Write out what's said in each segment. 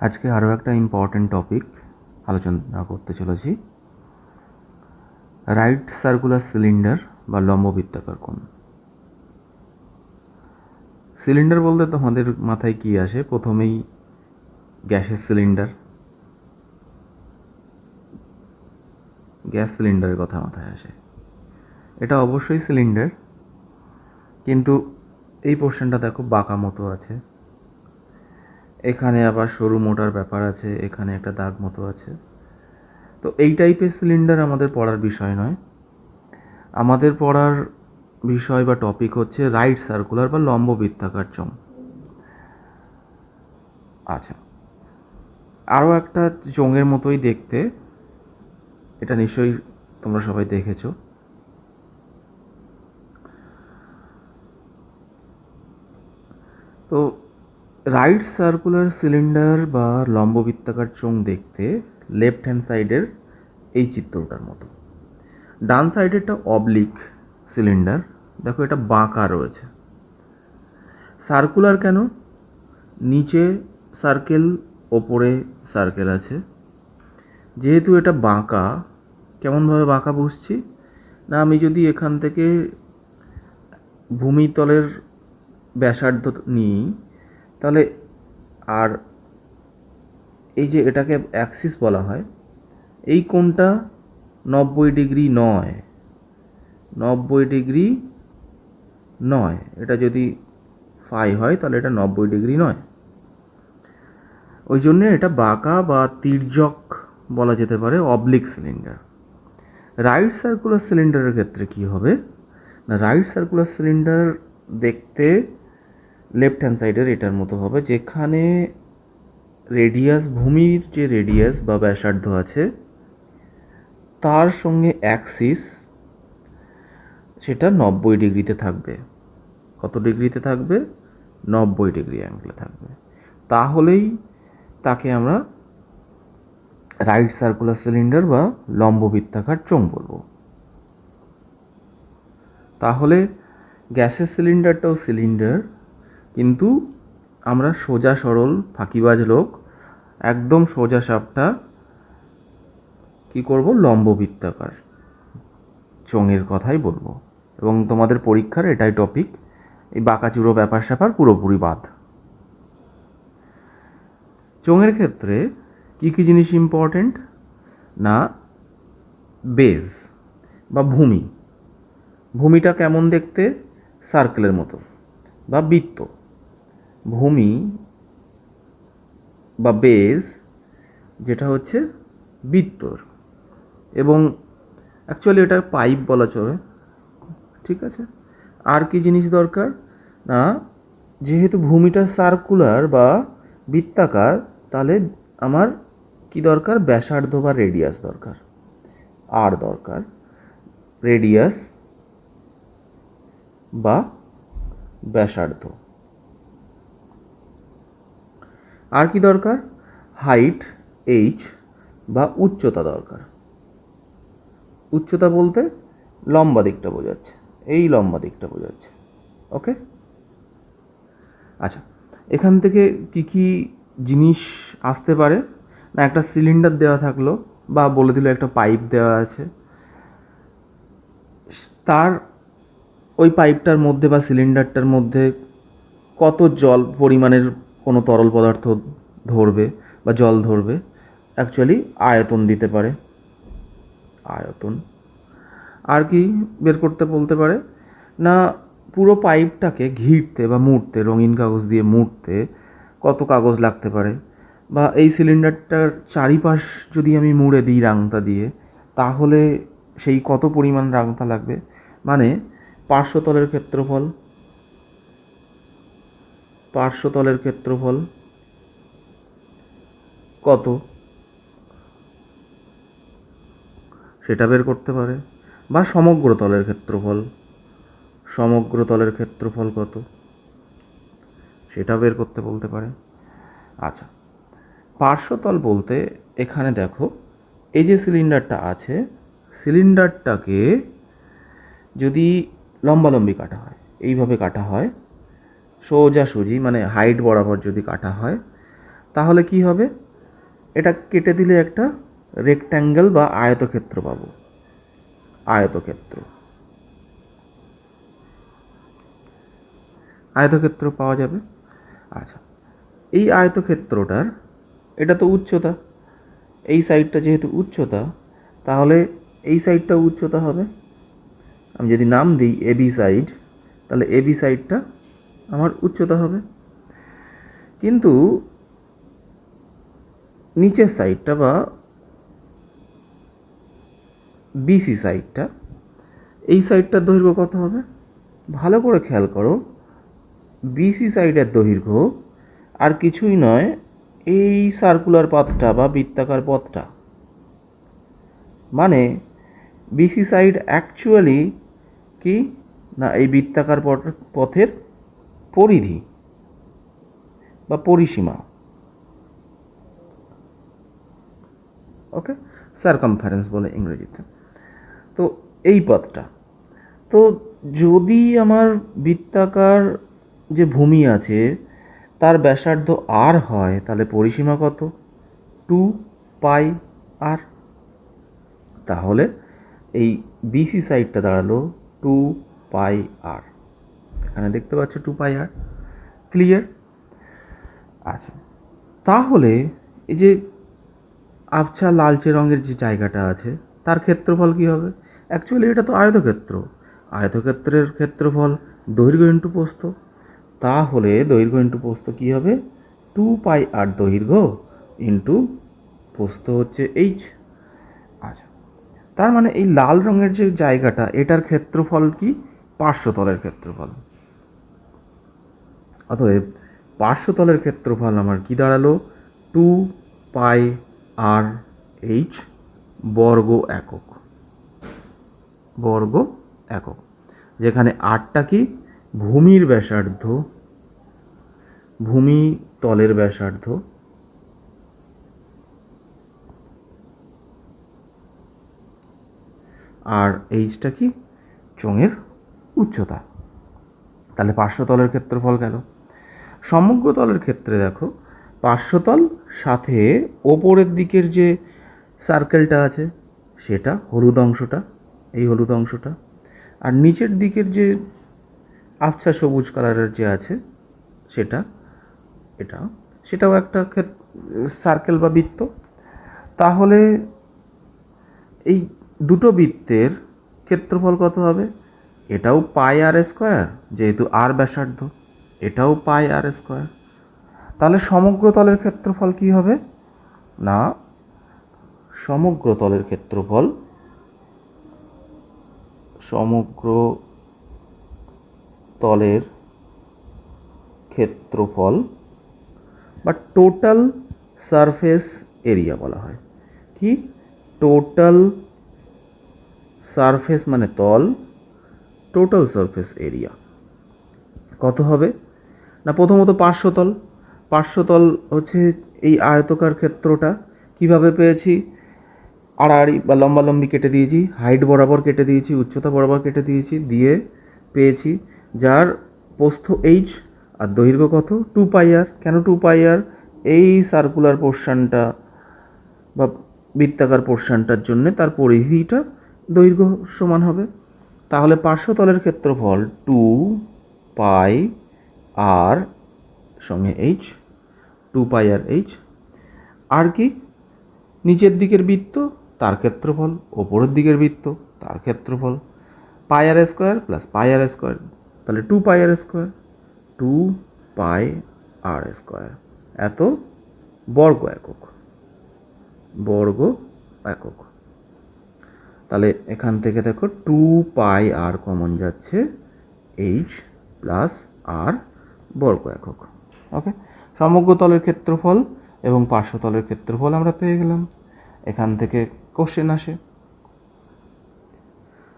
আজকে আরও একটা ইম্পর্ট্যান্ট টপিক আলোচনা করতে চলেছি। রাইট সার্কুলার সিলিন্ডার বা লম্ববৃত্তাকার কোণ। সিলিন্ডার বলতে তোমাদের মাথায় কী আসে? প্রথমেই গ্যাসের সিলিন্ডার গ্যাস সিলিন্ডারের কথা মাথায় আসে। এটা অবশ্যই সিলিন্ডার কিন্তু এই পোর্শনটা দেখো বাঁকা মতো আছে। এখানে আবার সরু মোটার ব্যাপার আছে, এখানে একটা দাগ মতো আছে। তো এই টাইপের সিলিন্ডার আমাদের পড়ার বিষয় নয়। আমাদের পড়ার বিষয় বা টপিক হচ্ছে রাইট সার্কুলার বা লম্ব বৃত্তাকার চোঙ আচ্ছা আরও একটা চোঙের মতোই দেখতে, এটা নিশ্চয়ই তোমরা সবাই দেখেছ। তো রাইট সার্কুলার সিলিন্ডার বা লম্ববৃত্তাকার চোঙ দেখতে লেফট হ্যান্ড সাইডের এই চিত্রটার মতো। ডান সাইডেরটা অবলিক সিলিন্ডার দেখো এটা বাঁকা রয়েছে। সার্কুলার কেন? নিচে সার্কেল ওপরে সার্কেল আছে। যেহেতু এটা বাঁকা, কেমনভাবে বাঁকা বুঝছি না, আমি যদি এখান থেকে ভূমিতলের ব্যাসার্ধ নিই তাহলে আর এই যে এটাকে অ্যাক্সিস বলা হয়, এই কোণটা নব্বই ডিগ্রি নয়, নব্বই ডিগ্রি নয়, এটা যদি ফাই হয় তাহলে এটা নব্বই ডিগ্রি নয়। ওই জন্যে এটা বাঁকা বা তির্যক বলা যেতে পারে অবলিক সিলিন্ডার রাইট সার্কুলার সিলিন্ডারের ক্ষেত্রে কি হবে? না রাইট সার্কুলার সিলিন্ডার দেখতে লেফট হ্যান্ড সাইডের এটার মতো হবে, যেখানে রেডিয়াস ভূমির যে রেডিয়াস বা ব্যাসার্ধ আছে, তার সঙ্গে অ্যাক্সিস সেটা নব্বই ডিগ্রিতে থাকবে। কত ডিগ্রিতে থাকবে? নব্বই ডিগ্রি অ্যাঙ্গেলে থাকবে। তাহলেই তাকে আমরা রাইট সার্কুলার সিলিন্ডার বা লম্ববৃত্তাকার চোঙ বলব। তাহলে গ্যাসের সিলিন্ডারটাও সিলিন্ডার কিন্তু আমরা সোজা সরল, ফাঁকিবাজ লোক, একদম সোজা সাপটা কী করব? লম্ববৃত্তাকার। চোঙের কথাই বলব। এবং তোমাদের পরীক্ষার এটাই টপিক এই বাঁকাচুরো ব্যাপার স্যাপার পুরোপুরি বাদ। চোঙের ক্ষেত্রে কী কী জিনিস ইম্পর্টেন্ট না বেজ বা ভূমি। ভূমিটা কেমন দেখতে? সার্কেলের মতো বা বৃত্ত। ভূমি বা বেজ, যেটা হচ্ছে বৃত্তর। এবং অ্যাকচুয়ালি এটা পাইপ বলা চলে, ঠিক আছে? আর কি জিনিস দরকার? না, যেহেতু ভূমিটা সার্কুলার বা বৃত্তাকার, তাহলে আমার কি দরকার? ব্যাসার্ধ বা রেডিয়াস দরকার। আর দরকার। রেডিয়াস বা ব্যাসার্ধ। আর কি দরকার? হাইট এইচ বা উচ্চতা দরকার। উচ্চতা বলতে লম্বা দিকটা বোঝাচ্ছে। এই লম্বা দিকটা বোঝাচ্ছে। ওকে আচ্ছা এখান থেকে কি কি জিনিস আসতে পারে? না, একটা সিলিন্ডার দেওয়া থাকল বা বলে দিল একটা পাইপ দেওয়া আছে। তার ওই পাইপটার মধ্যে বা সিলিন্ডারটার মধ্যে কত জল পরিমাণের কোনো তরল পদার্থ ধরবে বা জল ধরবে অ্যাকচুয়ালি আয়তন দিতে পারে। আয়তন। আর কি বের করতে বলতে পারে? না, পুরো পাইপটাকে ঘিরতে বা মুড়তে, রঙিন কাগজ দিয়ে মুড়তে কত কাগজ লাগতে পারে? বা এই সিলিন্ডারটার চারিপাশ যদি আমি মুড়ে দিই রাংতা দিয়ে, তাহলে সেই কত পরিমাণ রাংতা লাগবে? মানে পার্শ্বতলের ক্ষেত্রফল পার্শ্বতলের ক্ষেত্রফল কত? সেটা বের করতে পারে। বা সমগ্র তলের ক্ষেত্রফল, সমগ্র তলের ক্ষেত্রফল কত? সেটা বের করতে বলতে পারে। আচ্ছা পার্শ্বতল বলতে এখানে দেখো, এই যে সিলিন্ডারটা আছে, সিলিন্ডারটাকে যদি লম্বালম্বি কাটা হয়, এইভাবে কাটা হয় সোজাসুজি মানে হাইট বরাবর যদি কাটা হয়, তাহলে কি হবে? এটা কেটে দিলে একটা রেক্ট্যাঙ্গেল বা আয়তক্ষেত্র পাবো। আয়তক্ষেত্র। আয়তক্ষেত্র পাওয়া যাবে? আচ্ছা এই আয়তক্ষেত্রটার, এটা তো উচ্চতা। এই সাইডটা যেহেতু উচ্চতা, তাহলে এই সাইডটা উচ্চতা হবে। আমি যদি নাম দিই এবি সাইড তাহলে এবি সাইডটা উচ্চতা হবে। কিন্তু নিচের সাইডটা বা বিসি সাইডটা এই সাইডটার দৈর্ঘ্য কত হবে? ভালো করে খেয়াল করো বিসি সাইডের দৈর্ঘ্য আর কিছুই নয় এই সার্কুলার পথটা বা বৃত্তাকার পথটা। মানে বিসি সাইড অ্যাকচুয়ালি কি? না, এই বৃত্তাকার পথ- পথের পরিধি বা পরিসীমা। ওকে সার্কামফারেন্স বলে ইংরেজিতে। তো এই পথটা। তো যদি আমার বৃত্তাকার যে ভূমি আছে, তার ব্যাসার্ধ আর হয়, তাহলে পরিসীমা কত? টু পাই আর তাহলে এই বিসি সাইডটা দাঁড়াল টু পাই আর এখানে দেখতে পাচ্ছ টু পাই আর ক্লিয়ার আচ্ছা তাহলে এই যে আবছা লালচে রঙের যে জায়গাটা আছে, তার ক্ষেত্রফল কী হবে? অ্যাকচুয়ালি এটা তো আয়তক্ষেত্র। আয়তক্ষেত্রের ক্ষেত্রফল দৈর্ঘ্য ইন্টু পোস্ত তাহলে দৈর্ঘ্য ইন্টু পোস্ত কী হবে? টু পাই আর দৈর্ঘ্য ইন্টু পোস্ত হচ্ছে এইচ আচ্ছা তার মানে এই লাল রঙের যে জায়গাটা, এটার ক্ষেত্রফল কি? পার্শ্বতলের ক্ষেত্রফল। অতএব পার্শ্বতলের ক্ষেত্রফল আমার কি দাঁড়াল? টু পাই আর এইচ বর্গ একক। বর্গ একক। যেখানে আটটা কি? ভূমির ব্যাসার্ধ। ভূমি তলের ব্যাসার্ধ। আর এইচটা কি? চোঙের উচ্চতা। তাহলে পার্শ্বতলের ক্ষেত্রফল গেল। সমগ্র তলের ক্ষেত্রে দেখো, পার্শ্বতল সাথে ওপরের দিকের যে সার্কেলটা আছে, সেটা হলুদ অংশটা, এই হলুদ অংশটা। আর নিচের দিকের যে আবছা সবুজ কালারের যে আছে, সেটা, এটা। সেটাও একটা সার্কেল বা বৃত্ত। তাহলে এই দুটো বৃত্তের ক্ষেত্রফল কত হবে? এটাও পাই আর স্কোয়ার যেহেতু আর ব্যাসার্ধ। এটাও পাই আর স্কোয়ার। তাহলে সমগ্র তলের ক্ষেত্রফল কি হবে? না, সমগ্র তলের ক্ষেত্রফল সমগ্র তলের ক্ষেত্রফল, বা টোটাল সারফেস এরিয়া বলা হয়। কি? টোটাল সারফেস মানে তল টোটাল সারফেস এরিয়া কত হবে? না, প্রথমত পার্শ্বতল। পার্শ্বতল হচ্ছে এই আয়তকার ক্ষেত্রটা। কীভাবে পেয়েছি? আড়াআড়ি বা লম্বালম্বি কেটে দিয়েছি, হাইট বরাবর কেটে দিয়েছি, উচ্চতা বরাবর কেটে দিয়েছি, দিয়ে পেয়েছি যার প্রস্থ এইচ আর দৈর্ঘ্য কত? Two pi R. কেন টু পাই আর? এই সার্কুলার পোর্শনটা বা বৃত্তাকার পোর্শনটার জন্য তার পরিধিটা দৈর্ঘ্য সমান হবে। তাহলে পার্শ্বতলের ক্ষেত্রফল টু পাই আর সঙ্গে H two pi R H আর কি? নিচের দিকের বৃত্ত, তার ক্ষেত্রফল, ওপরের দিকের বৃত্ত, তার ক্ষেত্রফল pi R square plus pi R square তাহলে two pi R square two pi R square এত বর্গ একক বর্গ একক। তাহলে এখান থেকে দেখো টু পাই আর কমন যাচ্ছে এইচ প্লাস আর বর্গ একক। ওকে সমগ্র তলের ক্ষেত্রফল এবং পার্শ্বতলের ক্ষেত্রফল আমরা পেয়ে গেলাম। এখান থেকে কোশ্চেন আসে।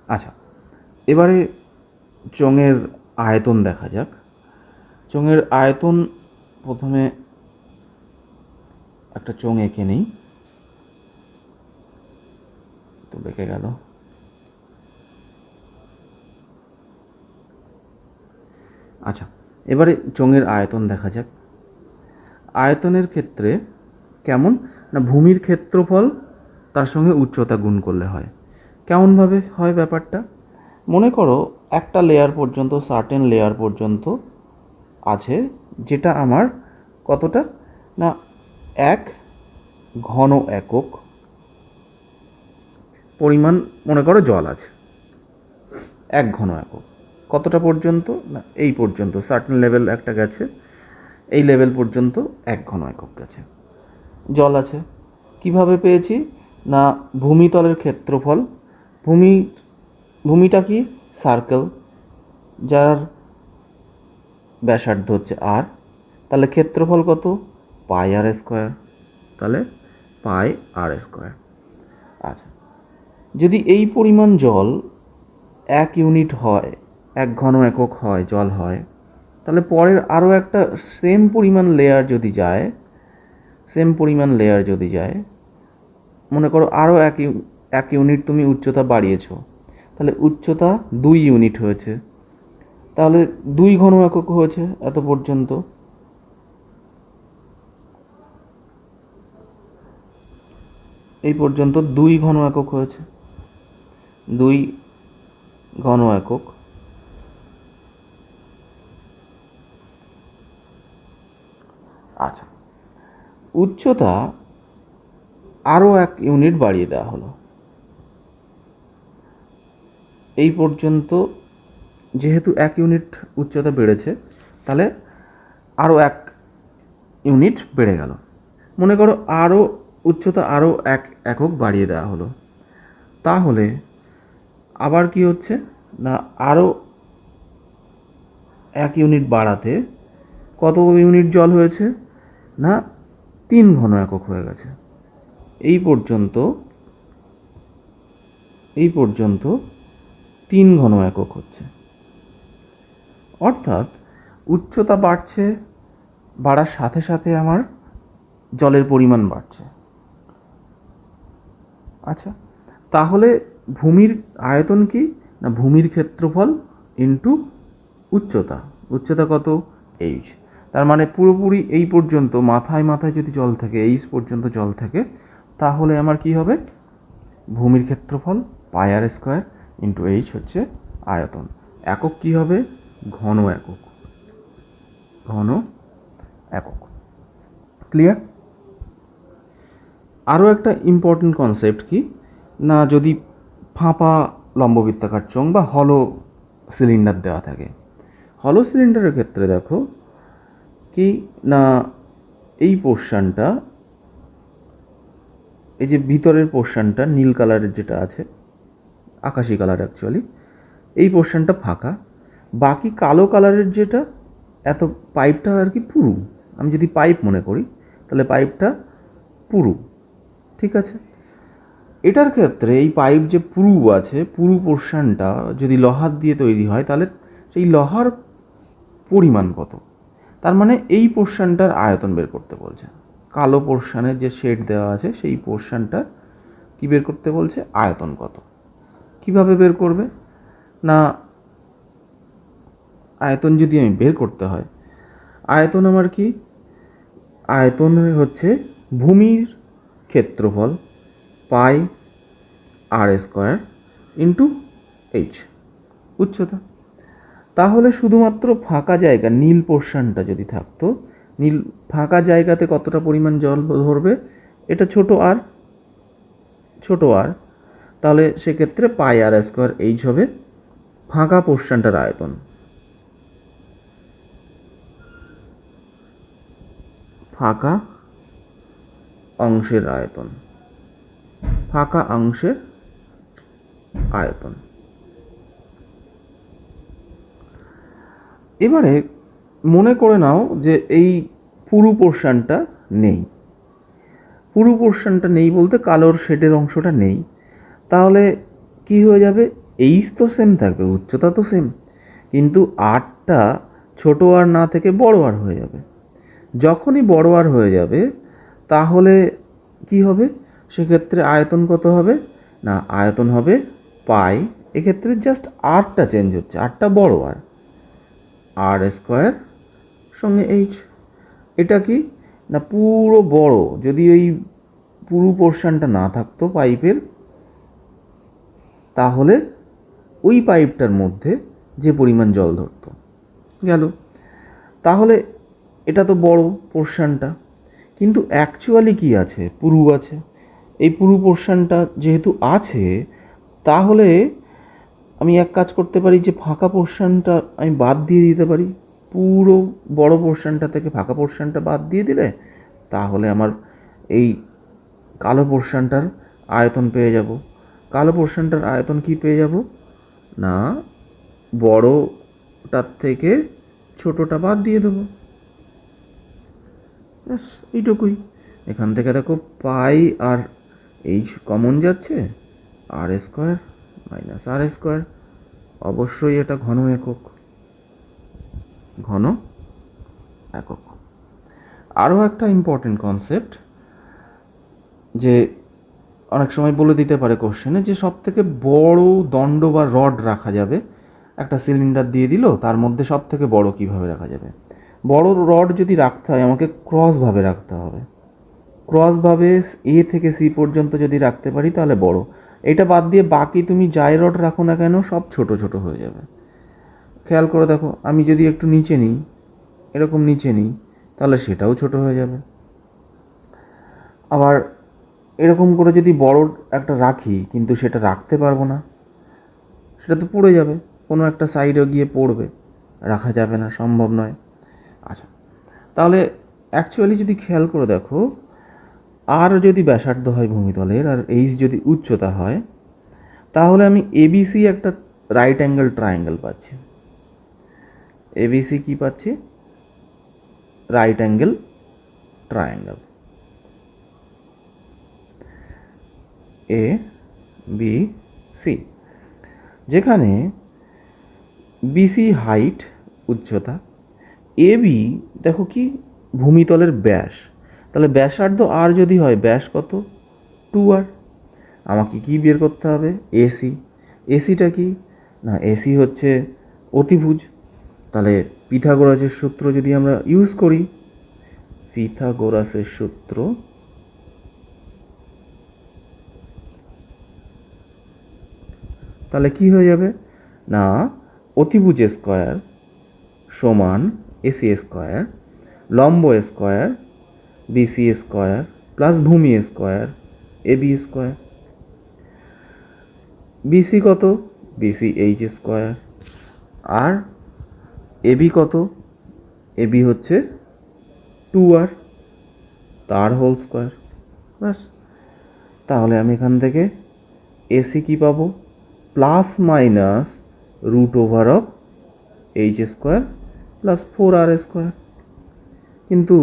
আচ্ছা এবারে চোঙের আয়তন দেখা যাক। চোঙের আয়তন প্রথমে একটা চোঙ এঁকে নিই। তো বেঁকে গেল। আচ্ছা এবারে চোঙের আয়তন দেখা যাক। আয়তনের ক্ষেত্রে কেমন? না, ভূমির ক্ষেত্রফল তার সঙ্গে উচ্চতা গুণ করলে হয়। কেমনভাবে হয় ব্যাপারটা? মনে করো একটা লেয়ার পর্যন্ত সার্টেন লেয়ার পর্যন্ত আছে, যেটা আমার কতটা? না, এক ঘন একক পরিমাণ মনে করো জল আছে। এক ঘন একক। কতটা পর্যন্ত? না, এই পর্যন্ত। সার্টেন লেভেল একটা গেছে। এই লেভেল পর্যন্ত এক ঘন একক গেছে। জল আছে। কীভাবে পেয়েছি? না, ভূমিতলের ক্ষেত্রফল। ভূমি, ভূমিটা কি? সার্কেল যার ব্যাসার্ধ হচ্ছে আর তাহলে ক্ষেত্রফল কত? পাই আর স্কোয়ার তাহলে পাই আর স্কোয়ার আচ্ছা। যদি এই পরিমাণ জল এক ইউনিট হয় এক ঘন একক হয়, জল হয়। তাহলে পরের আরও একটা সেম পরিমাণ লেয়ার যদি যায় সেম পরিমাণ লেয়ার যদি যায়, মনে করো আরও এক এক ইউনিট তুমি উচ্চতা বাড়িয়েছো, তাহলে উচ্চতা দুই ইউনিট হয়েছে। তাহলে দুই ঘন একক হয়েছে এত পর্যন্ত। এই পর্যন্ত দুই ঘন একক হয়েছে। দুই ঘন একক। আচ্ছা। উচ্চতা আরও এক ইউনিট বাড়িয়ে দেওয়া হলো। এই পর্যন্ত যেহেতু এক ইউনিট উচ্চতা বেড়েছে, তাহলে আরও এক ইউনিট বেড়ে গেল। মনে করো আরও উচ্চতা আরও এক একক বাড়িয়ে দেওয়া হলো। তাহলে আবার কি হচ্ছে না আরও এক ইউনিট বাড়াতে কত ইউনিট জল হয়েছে? না, তিন ঘন একক হয়ে গেছে। এই পর্যন্ত এই পর্যন্ত তিন ঘন একক হচ্ছে। অর্থাৎ উচ্চতা বাড়ছে, বাড়ার সাথে সাথে আমার জলের পরিমাণ বাড়ছে। আচ্ছা তাহলে ভূমির আয়তন কি না ভূমির ক্ষেত্রফল ইন্টু উচ্চতা? উচ্চতা কত? এইচ তার মানে পুরোপুরি এই পর্যন্ত, মাথায় মাথায় যদি জল থাকে এইচ পর্যন্ত জল থাকে, তাহলে আমার কি হবে? ভূমির ক্ষেত্রফল পায়ার স্কোয়ার ইন্টু এইচ হচ্ছে আয়তন। একক কি হবে? ঘন একক। ঘন একক। ক্লিয়ার আরও একটা ইম্পর্টেন্ট কনসেপ্ট কি? না, যদি ফাঁপা লম্ববৃত্তাকার চং বা হলো সিলিন্ডার দেওয়া থাকে। হলো সিলিন্ডারের ক্ষেত্রে দেখো কি? না, এই পোর্শনটা এই যে ভিতরের পোর্শনটা নীল কালারের যেটা আছে, আকাশি কালার অ্যাকচুয়ালি এই পোর্শনটা ফাঁকা। বাকি কালো কালারের যেটা, এত পাইপটা আর কি পুরু। আমি যদি পাইপ মনে করি, তাহলে পাইপটা পুরু। ঠিক আছে? এটার ক্ষেত্রে এই পাইপ যে পুরু আছে, পুরু পোর্শনটা যদি লোহার দিয়ে তৈরি হয়, তাহলে সেই লোহার পরিমাণ কত? তার মানে এই পোর্শনটার আয়তন বের করতে বলছে। কালো পোর্শনের যে শেড দেওয়া আছে, সেই পোর্শনটা কি বের করতে বলছে? আয়তন কত? কীভাবে বের করবে? না, আয়তন যদি আমি বের করতে হয়, আয়তন আমার কি? আয়তন হচ্ছে ভূমির ক্ষেত্রফল pi R square into H উচ্চতা। তাহলে শুধুমাত্র ফাঁকা জায়গা, নীল পোর্শনটা যদি থাকতো, নীল ফাঁকা জায়গাতে কতটা পরিমাণ জল ধরবে, এটা ছোট আর ছোট আর তাহলে সেক্ষেত্রে পাই আর স্কোয়ার এইচ হবে ফাঁকা পোর্শনটার আয়তন। ফাঁকা অংশের আয়তন, ফাঁকা অংশের আয়তন। এবারে মনে করে নাও যে এই পুরু পোর্শনটা নেই। পুরু পোর্শনটা নেই বলতে কালোর শেডের অংশটা নেই। তাহলে কি হয়ে যাবে? এইচ তো সেম থাকবে, উচ্চতা তো সেম কিন্তু আরটা ছোটো আর না থেকে বড় আর হয়ে যাবে। যখনই বড় আর হয়ে যাবে, তাহলে কি হবে? সেক্ষেত্রে আয়তন কত হবে? না, আয়তন হবে পাই। এক্ষেত্রে জাস্ট আরটা চেঞ্জ হচ্ছে আরটা বড় আর। আর স্কোয়ার সঙ্গে এইচ এটা কি? না, পুরো বড়। যদি ওই পুরো পোর্শনটা না থাকতো পাইপের তাহলে ওই পাইপটার মধ্যে যে পরিমাণ জল ধরতো, গেল। তাহলে এটা তো বড় পোর্শনটা কিন্তু অ্যাকচুয়ালি কি আছে? পুরু আছে। এই পুরু পোর্শনটা যেহেতু আছে, তাহলে আমি এক কাজ করতে পারি যে ফাঁকা পোর্শনটা আমি বাদ দিয়ে দিতে পারি। পুরো বড় পোর্শনটা থেকে ফাঁকা পোর্শনটা বাদ দিয়ে দিলে তাহলে আমার এই কালো পোর্শনটার আয়তন পেয়ে যাব। কালো পোর্শনটার আয়তন কি পেয়ে যাব? না, বড়টার থেকে ছোটোটা বাদ দিয়ে দেবো। ব্যাস, এইটুকুই। এখান থেকে দেখো পাই আর এইচ কমন যাচ্ছে, R square minus R square, অবশ্যই এটা ঘন একক। ঘন একক। আরও একটা ইম্পর্টেন্ট কনসেপ্ট যে অনেক সময় বলে দিতে পারে কোশ্চেনে যে সব থেকে বড় দণ্ড বা রড রাখা যাবে, একটা সিলিন্ডার দিয়ে দিল, তার মধ্যে সব থেকে বড় কীভাবে রাখা যাবে? বড় রড যদি রাখতে হয়, আমাকে ক্রসভাবে রাখতে হবে। ক্রসভাবে এ থেকে সি পর্যন্ত যদি রাখতে পারি, তাহলে বড়। এটা বাদ দিয়ে বাকি তুমি যাই রড রাখো না কেন, সব ছোট ছোট হয়ে যাবে। খেয়াল করে দেখো, আমি যদি একটু নিচে নিই, এরকম নিচে নিই, তাহলে সেটাও ছোট হয়ে যাবে। আবার এরকম করে যদি বড় একটা রাখি, কিন্তু সেটা রাখতে পারব না, সেটা তো পড়ে যাবে, কোনো একটা সাইডে গিয়ে পড়বে, রাখা যাবে না, সম্ভব নয়। আচ্ছা তাহলে অ্যাকচুয়ালি যদি খেয়াল করে দেখো আর যদি ব্যাসার্ধ হয় ভূমিতলের আর এইচ যদি উচ্চতা হয়, তাহলে আমি এবিসি একটা রাইট অ্যাঙ্গেল ট্রায়াঙ্গেল পাচ্ছি। এবিসি কি পাচ্ছি? Right angle triangle A B C যেখানে বিসি হাইট উচ্চতা। এ বি দেখো কি, ভূমিতলের ব্যাস। তাহলে ব্যাসার্ধ আর যদি হয়, ব্যাস কত? টু আর আমাকে কি বের করতে হবে? এসি এসিটা কি? না এসি হচ্ছে অতিভুজ। তাহলে পিথাগোরাসের সূত্র যদি আমরা ইউজ করি, পিথাগোরাসের সূত্র তাহলে কি হয়ে যাবে? না, অতিভুজ স্কোয়ার সমান এসি স্কোয়ার লম্ব স্কোয়ার বিসি স্কোয়ার প্লাস ভূমি স্কোয়ার এবি স্কোয়ার বিসি কত? বিসি এইচ স্কোয়ার আর এবি কত? এবি হচ্ছে টু আর তার হোল স্কোয়ার ব্যাস। তাহলে আমি এখান থেকে এসি কি পাবো? Plus minus root over of H square plus four R square কিন্তু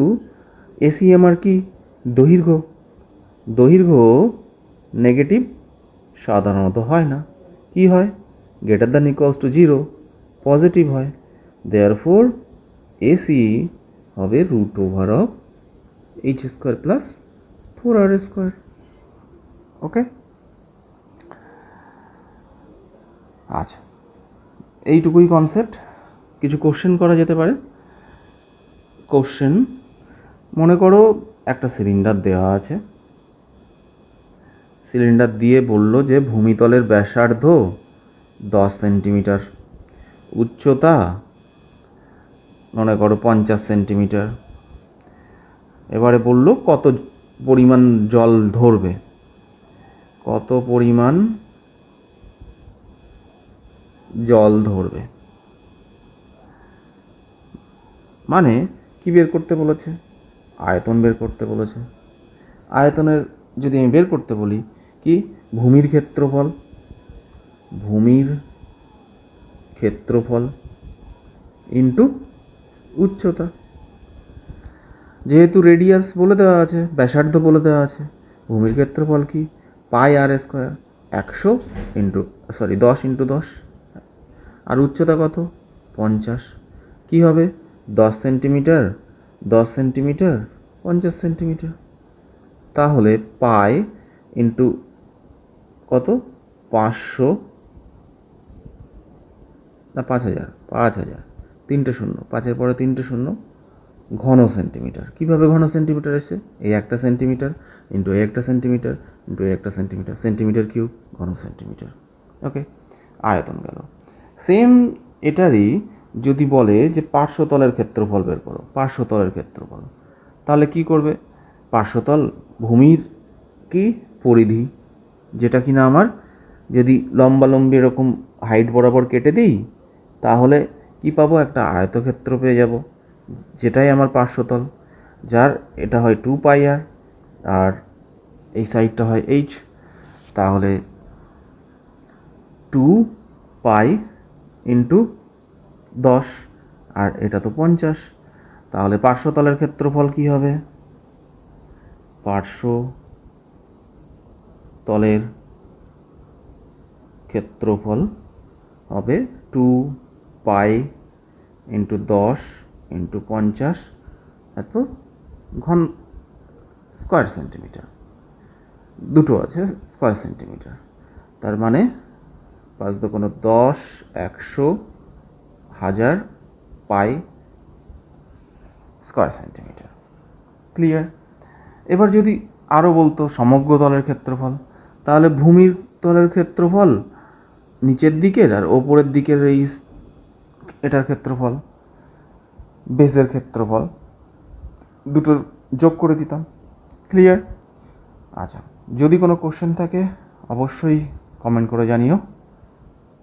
এসি আমার কি দৈর্ঘ্য। দৈর্ঘ্য নেগেটিভ সাধারণত হয় না। কি হয়? Greater than equals to zero positive হয়। দেয়ার ফোর এসি হবে root over of H square plus four R square okay আচ্ছা এইটুকুই কনসেপ্ট কিছু কোশ্চেন করা যেতে পারে। কোশ্চেন মনে করো একটা সিলিন্ডার দেওয়া আছে। সিলিন্ডার দিয়ে বলল যে ভূমিতলের ব্যাসার্ধ দশ সেন্টিমিটার, উচ্চতা মনে করো পঞ্চাশ সেন্টিমিটার। এবারে বলল কত পরিমাণ জল ধরবে? কত পরিমাণ জল ধরবে? মানে কি বের করতে বলেছে? আয়তন বের করতে বলেছে। আয়তনের যদি আমি বের করতে বলি, কি? ভূমির ক্ষেত্রফল। ভূমির ক্ষেত্রফল ইন্টু উচ্চতা। যেহেতু রেডিয়াস বলে দেওয়া আছে, ব্যাসার্ধ বলে দেওয়া আছে, ভূমির ক্ষেত্রফল কি? পাই আর স্কোয়ার একশো ইন্টু সরি দশ ইন্টু দশ। আর উচ্চতা কত? পঞ্চাশ। কী হবে? দশ সেন্টিমিটার দশ সেন্টিমিটার, পঞ্চাশ সেন্টিমিটার। তাহলে পাই ইন্টু কত? পাঁচশো না পাঁচ হাজার পাঁচ হাজার। তিনটে শূন্য, পাঁচের পরে তিনটে শূন্য, ঘন সেন্টিমিটার। কীভাবে ঘন সেন্টিমিটার এসে এই একটা সেন্টিমিটার ইন্টু এই একটা সেন্টিমিটার ইন্টু এই একটা সেন্টিমিটার। সেন্টিমিটার কিউব, ঘন সেন্টিমিটার। ওকে আয়তন গেল। সেম এটারই যদি বলে যে পার্শ্বতলের ক্ষেত্রফল বের করো, পার্শ্বতলের ক্ষেত্রফল, তাহলে কি করবে? পার্শ্বতল ভূমির কি? পরিধি, যেটা কিনা আমার যদি লম্বালম্বি এরকম হাইট বরাবর কেটে দিই, তাহলে কি পাবো? একটা আয়তক্ষেত্র পেয়ে যাব, যেটাই আমার পার্শ্বতল, যার এটা হয় টু পাই আর আর এই সাইডটা হয় এইচ তাহলে টু পাই ইন্টু দশ আর এটা তো পঞ্চাশ। তাহলে পার্শ্বতলের ক্ষেত্রফল কি হবে? পার্শ্ব তলের ক্ষেত্রফল হবে টু পাই ইন্টু দশ ইন্টু পঞ্চাশ, এত ঘন স্কোয়ার সেন্টিমিটার। দুটো আছে স্কোয়ার সেন্টিমিটার। তার মানে পাঁচ কোনো দশ, একশো হাজার পাই স্কোয়ার সেন্টিমিটার। ক্লিয়ার এবার যদি আরও বলতো সমগ্র তলের ক্ষেত্রফল, তাহলে ভূমির তলের ক্ষেত্রফল নিচের দিকের আর ওপরের দিকের এই এটার ক্ষেত্রফল, বেসের ক্ষেত্রফল দুটোর যোগ করে দিতাম। ক্লিয়ার আচ্ছা যদি কোনো কোশ্চেন থাকে, অবশ্যই কমেন্ট করে জানিও।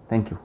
Thank you